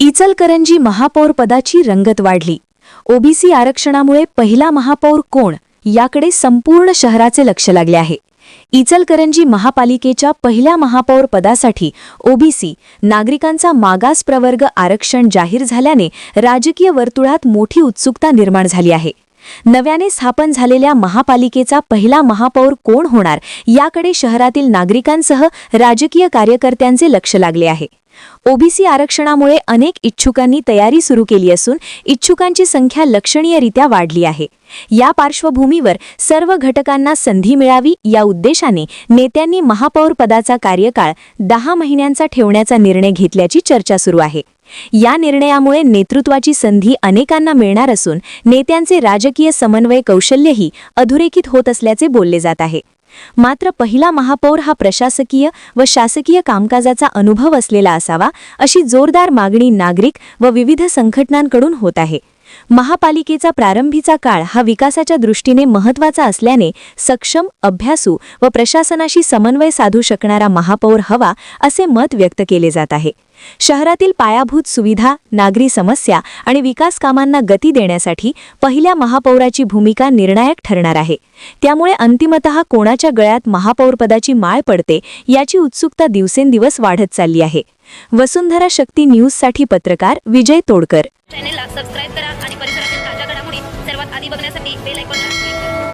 इचलकरंजी महापौर पदाची रंगत वाढली. ओबीसी आरक्षणामुळे पहिला महापौर कोण याकडे संपूर्ण शहराचे लक्ष लागले आहे. इचलकरंजी महापालिकेच्या पहिल्या महापौर पदासाठी ओबीसी नागरिकांचा मागास प्रवर्ग आरक्षण जाहीर झाल्याने राजकीय वर्तुळात मोठी उत्सुकता निर्माण झाली आहे. नव्याने स्थापन झालेल्या महापालिकेचा पहिला महापौर कोण होणार याकडे शहरातील नागरिकांसह राजकीय कार्यकर्त्यांचे लक्ष लागले आहे. ओबीसी आरक्षणामुळे अनेक इच्छुकांनी तयारी सुरू केली असून इच्छुकांची संख्या लक्षणीयरित्या वाढली आहे. या पार्श्वभूमीवर सर्व घटकांना संधी मिळावी या उद्देशाने नेत्यांनी महापौर पदाचा कार्यकाळ दहा महिन्यांचा ठेवण्याचा निर्णय घेतल्याची चर्चा सुरू आहे. या निर्णयामुळे नेतृत्वाची संधी अनेकांना मिळणार असून नेत्यांचे राजकीय समन्वय कौशल्यही अधोरेखित होत असल्याचे बोलले जात आहे. मात्र पहिला महापौर हा प्रशासकीय व शासकीय कामकाजाचा अनुभव असलेला असावा अशी जोरदार मागणी नागरिक व विविध संघटनांकडून होत आहे. महापालिकेचा प्रारंभीचा काळ हा विकासाच्या दृष्टीने महत्त्वाचा असल्याने सक्षम अभ्यासू व प्रशासनाशी समन्वय साधू शकणारा महापौर हवा असे मत व्यक्त केले जात आहे. शहरातील पायाभूत सुविधा नागरी समस्या आणि विकास कामांना गती देण्यासाठी पहिल्या महापौराची भूमिका निर्णायक ठरणार आहे. त्यामुळे अंतिमतः कोणाच्या गळ्यात महापौरपदाची माळ पडते याची उत्सुकता दिवसेंदिवस वाढत चालली आहे. वसुंधरा शक्ती न्यूजसाठी पत्रकार विजय तोडकर. चॅनेलला सबस्क्राईब करा आणि परिसरातील ताज्या घडामोडी सर्वात आधी बघण्यासाठी बेल